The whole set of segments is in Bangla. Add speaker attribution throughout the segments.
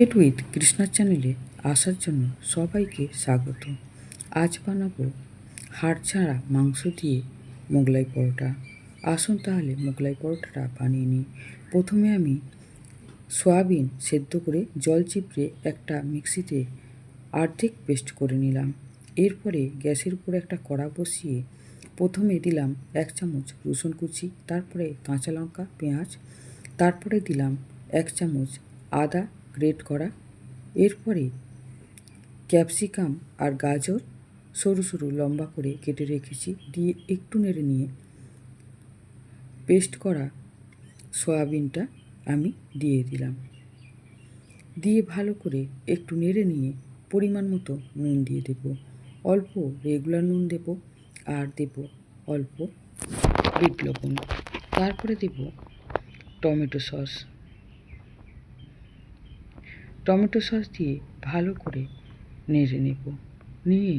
Speaker 1: ক্রিকেট উইথ কৃষ্ণার চ্যানেলে আসার জন্য সবাইকে স্বাগত। আজ বানাবো হাড় ছাড়া মাংস দিয়ে মোগলাই পরোটা। আসুন তাহলে মোগলাই পরোটাটা বানিয়ে নিই। প্রথমে আমি সয়াবিন সেদ্ধ করে জল চিপড়ে একটা মিক্সিতে অর্ধেক পেস্ট করে নিলাম। এরপরে গ্যাসের উপর একটা কড়া বসিয়ে প্রথমে দিলাম এক চামচ রসুন কুচি, তারপরে কাঁচা লঙ্কা, পেঁয়াজ, তারপরে দিলাম এক চামচ আদা গ্রেট করা। এরপরে ক্যাপসিকাম আর গাজর সরু সরু লম্বা করে কেটে রেখেছি, দিয়ে একটু নেড়ে নিয়ে পেস্ট করা সয়াবিনটা আমি দিয়ে দিলাম। দিয়ে ভালো করে একটু নেড়ে নিয়ে পরিমাণ মতো নুন দিয়ে দেব। অল্প রেগুলার নুন দেব আর দেব অল্প বিট লবণ। তারপরে দেব টমেটো সস। টমেটো সস দিয়ে ভালো করে নেড়ে নেব। নিয়ে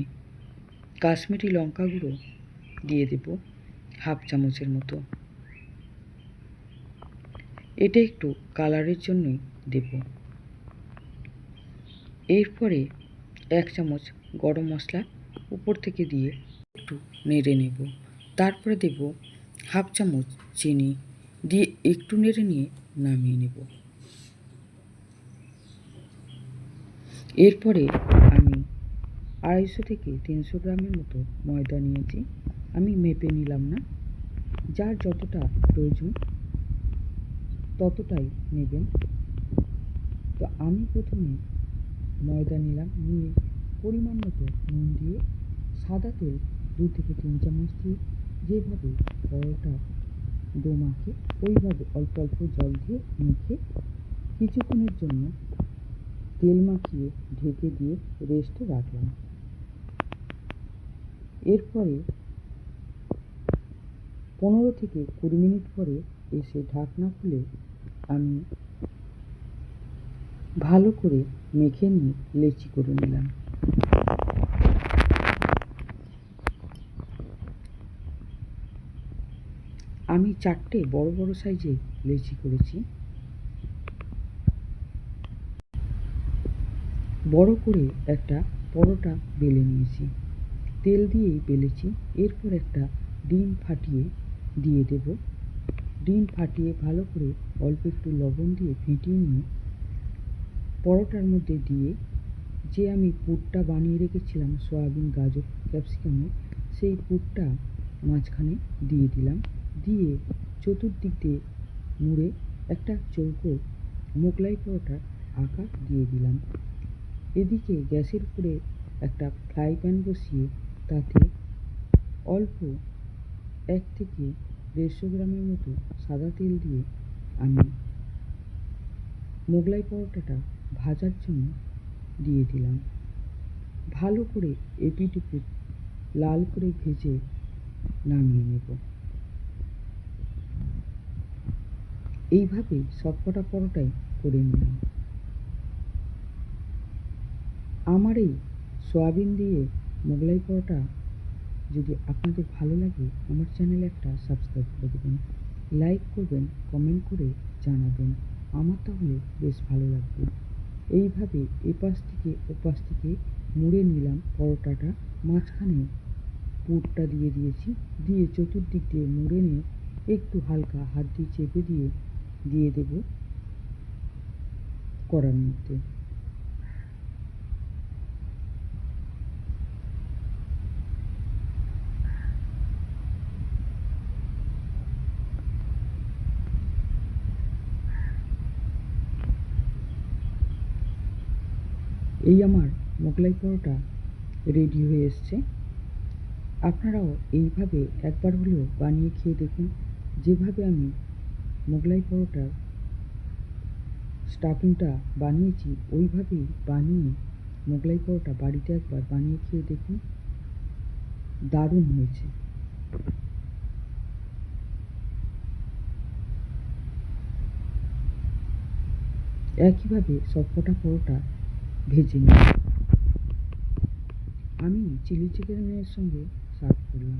Speaker 1: কাশ্মীরি লঙ্কা গুঁড়ো দিয়ে দেব হাফ চামচের মতো। এটা একটু কালারের জন্যই দেব। এরপরে এক চামচ গরম মশলা উপর থেকে দিয়ে একটু নেড়ে নেব। তারপরে দেব হাফ চামচ চিনি দিয়ে একটু নেড়ে নিয়ে নামিয়ে নেব। এরপরে আমি আড়াইশো থেকে তিনশো গ্রামের মতো ময়দা নিয়েছি। আমি মেপে নিলাম না। যার যতটা প্রয়োজন ততটাই নেবেন। তো আমি প্রথমে ময়দা নিলাম, নিয়ে পরিমাণ মতো নুন দিয়ে সাদা তেল দু থেকে তিন চামচ দিয়ে যেভাবে পরোটা ডো ওইভাবে অল্প অল্প জল দিয়ে মেখে কিছুক্ষণের জন্য তেল মাখিয়ে ঢেকে দিয়ে রেস্টে রাখলাম। এরপরে পনেরো থেকে কুড়ি মিনিট পরে এসে ঢাকনা খুলে আমি ভালো করে মেখে নিয়ে লেচি করে নিলাম। আমি চারটে বড় বড় সাইজে লেচি করেছি। বড় করে একটা পরোটা বেলে নিয়েছি। তেল দিয়েই বেলেছি। এরপর একটা ডিম ফাটিয়ে দিয়ে দেব। ডিম ফাটিয়ে ভালো করে অল্প একটু লবণ দিয়ে ফেটিয়ে নিয়ে পরোটার মধ্যে দিয়ে যে আমি পুরটা বানিয়ে রেখেছিলাম, সয়াবিন, গাজর ক্যাপসিকামের সেই পুরটা মাঝখানে দিয়ে দিলাম। দিয়ে চতুর্দিক দিয়ে মুড়ে একটা চৌকো মোগলাই পরোটার আকার দিয়ে দিলাম। এদিকে গ্যাসের উপরে একটা ফ্রাই প্যান বসিয়ে তাতে অল্প এক থেকে দেড়শো গ্রামের মতো সাদা তেল দিয়ে আমি মোগলাই পরোটাটা ভাজার জন্য দিয়ে দিলাম। ভালো করে এপিট উপিট লাল করে ভেজে নামিয়ে নেব। এইভাবেই সবকটা পরোটাই করে নিলাম। আমার এই সয়াবিন দিয়ে মোগলাই পরোটা যদি আপনাদের ভালো লাগে, আমার চ্যানেলে একটা সাবস্ক্রাইব করে দেবেন। লাইক করবেন কমেন্ট করে জানাবেন। আমার তাহলে বেশ ভালো লাগবে। এইভাবে এপাশ থেকে ওপাশ থেকে মুড়ে নিলাম পরোটাটা। মাঝখানে পুরটা দিয়ে দিয়েছি। দিয়ে চতুর্দিক দিয়ে মুড়ে নিয়ে একটু হালকা হাত দিয়ে চেপে দিয়ে দিয়ে দেব কড়ার মধ্যে। এই আমার মোগলাই পরোটা রেডি হয়ে এসছে। আপনারাও এইভাবে একবার হলেও বানিয়ে খেয়ে দেখুন। যেভাবে আমি মোগলাই পরোটার স্টাফিংটা বানিয়েছি, ওইভাবেই বানিয়ে মোগলাই পরোটা বাড়িতে একবার বানিয়ে খেয়ে দেখুন। দারুণ হয়েছে। একইভাবে সবকটা পরোটা ভেজে নিই আমি চিলি চিকেনের সঙ্গে সার্ভ করলাম।